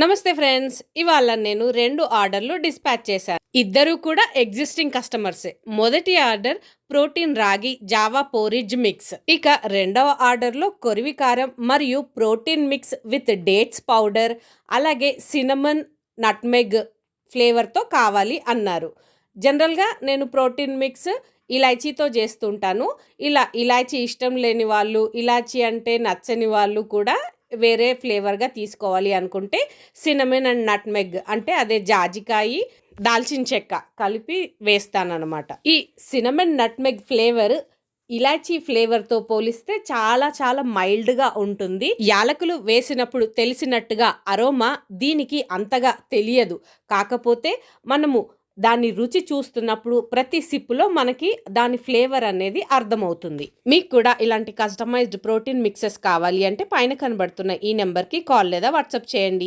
నమస్తే ఫ్రెండ్స్ ఇవాళ నేను రెండు ఆర్డర్లు డిస్పాచ్ చేశాను. ఇద్దరు కూడా ఎగ్జిస్టింగ్ కస్టమర్సే మొదటి order protein ragi Java porridge mix. ఇక రెండవ ఆర్డర్లో కొరివి కారం మరియు protein mix with dates powder అలాగే సినమన్ నట్మెగ్ ఫ్లేవర్తో కావాలి అన్నారు. జనరల్గా నేను ప్రోటీన్ మిక్స్ ఇలాచీతో చేస్తుంటాను ఇలా ఇలాచీ ఇష్టం లేని వాళ్ళు ఇలాచీ అంటే నచ్చని వాళ్ళు కూడా వేరే ఫ్లేవర్గా తీసుకోవాలి అనుకుంటే సినమెన్ అండ్ నట్మెగ్ అంటే అదే జాజికాయి దాల్చిన చెక్క కలిపి వేస్తానన్నమాట. ఈ సినమెన్ నట్మెగ్ ఫ్లేవర్ ఇలాచీ ఫ్లేవర్తో పోలిస్తే చాలా చాలా మైల్డ్గా ఉంటుంది. యాలకులు వేసినప్పుడు తెలిసినట్టుగా అరోమా దీనికి అంతగా తెలియదు. కాకపోతే మనము దాన్ని రుచి చూస్తున్నప్పుడు ప్రతి సిప్పులో మనకి దాని ఫ్లేవర్ అనేది అర్థమవుతుంది. మీకు కూడా ఇలాంటి కస్టమైజ్డ్ ప్రోటీన్ మిక్సెస్ కావాలి అంటే పైన కనబడుతున్న ఈ నెంబర్కి కాల్ లేదా వాట్సాప్ చేయండి.